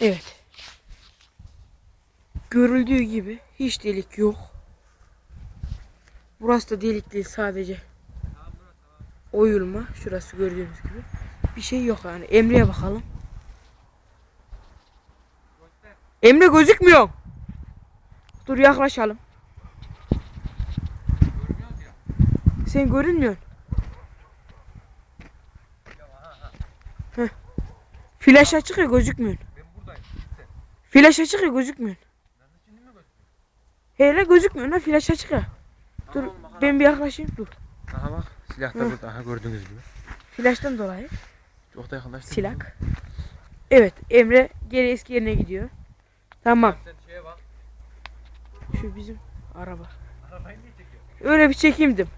Evet. Görüldüğü gibi hiç delik yok. Burası da delik değil sadece. Oyulma. Şurası gördüğünüz gibi. Bir şey yok yani. Emre'ye bakalım. Emre gözükmüyor. Dur yaklaşalım. Sen görünmüyorsun. Flaş açık ya gözükmüyor. Flaş açık ya gözükmüyor. Hele gözükmüyor lan flaş açık ya. Dur Tamam, bakalım. ben bir yaklaşayım dur. Aha bak silah da burada. Aha gördüğünüz gibi. Flaştan dolayı Çok da yakınlaştı. silak. Evet Emre geri eski yerine gidiyor. Tamam Sen şeye bak. şu bizim araba. Arabayı niye çekiyor? Öyle bir çekimdim.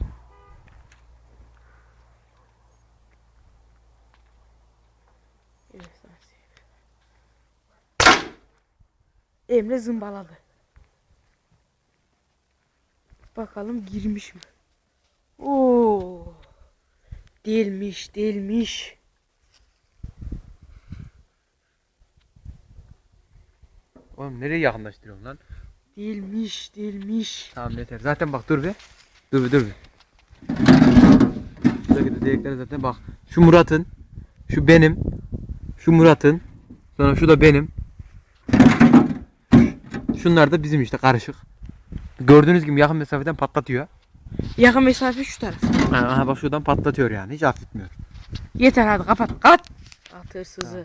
Evet, sana- Emre zımbaladı. Bakalım girmiş mi? Oo. Değilmiş, değilmiş. Oğlum nereye yakınlaştırıyorsun lan? Değilmiş, değilmiş. Tamam yeter. Zaten bak dur bir. Dur bir dur bir. Şuradaki de delikler zaten bak. Şu Murat'ın. Şu benim. Şu Murat'ın. Sonra şu da benim. Şunlar da bizim işte karışık. Gördüğünüz gibi yakın mesafeden patlatıyor. Yakın mesafe şu taraf. Aha bak şuradan patlatıyor yani. Hiç affetmiyor. Yeter hadi kapat, kapat. At hırsızı.